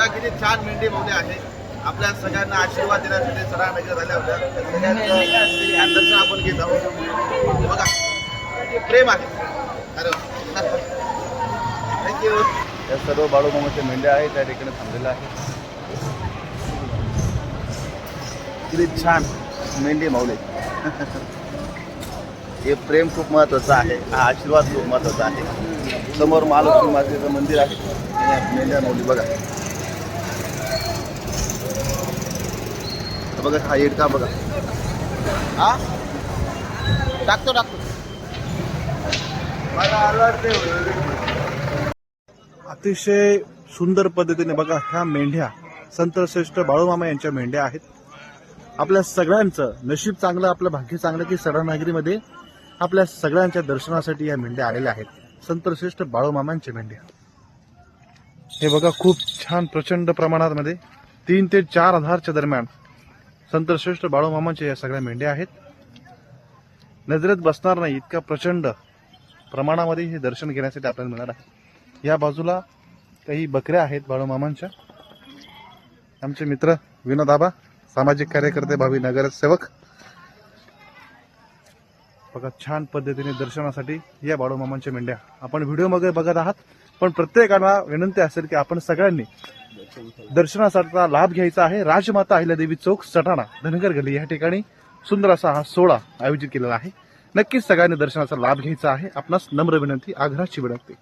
बघा किती छान मेंढी मौली आहे. आपल्या सगळ्यांना आशीर्वाद देण्यासाठी सरांना झाल्या होत्या. सगळ्यांचं दर्शन आपण घेत आहोत. बघा प्रेम आहे. अरे थँक्यू या सर्व बाळूमामाच्या मेंढ्या आहेत त्या ठिकाणी थांबलेल्या आहेत. किती छान मेंढी मावले. हे प्रेम खूप महत्वाचं आहे. हा आशीर्वाद खूप महत्त्वाचा आहे. समोर महालक्ष्मी मातेचं मंदिर आहे. मेंढ्या माऊली बघा. बघा हा इडका बघा. हा? टाकतो टाकतो. अतिशय सुंदर पद्धतीने बघा ह्या मेंढ्या संतश्रेष्ठ बाळूमामा यांच्या मेंढ्या आहेत. आपल्या सगळ्यांचं नशीब चांगलं आपलं भाग्य चांगलं की सडानागिरीमध्ये आपल्या सगळ्यांच्या दर्शनासाठी या मेंढ्या आलेल्या आहेत. संतश्रेष्ठ बाळूमामांच्या मेंढ्या. हे बघा खूप छान प्रचंड प्रमाणात मध्ये तीन ते चार हजारच्या दरम्यान संतश्रेष्ठ बाळूमामांच्या या सगळ्या मेंढ्या आहेत. नजरेत बसणार नाही इतका प्रचंड प्रमाणामध्ये हे दर्शन घेण्यासाठी आपल्याला मिळणार आहे. या बाजूला काही बकऱ्या आहेत बाळूमामांच्या. आमचे मित्र विनोद आबा सामाजिक कार्यकर्ते भावी नगरसेवक. बघा छान पद्धतीने दर्शनासाठी या बाळूमामांच्या मेंढ्या. आपण व्हिडिओ मग बघत आहात. पण प्रत्येकाला विनंती असेल की आपण सगळ्यांनी दर्शनासाठीचा लाभ घ्यायचा आहे. राजमाता अहिल्यादेवी चौक सटाणा धनगर गली या ठिकाणी सुंदर असा हा सोहळा आयोजित केलेला आहे. नक्कीच सगळ्यांनी दर्शनाचा लाभ घ्यायचा आहे. आपणास नम्र विनंती. आग्रहाची विनंती.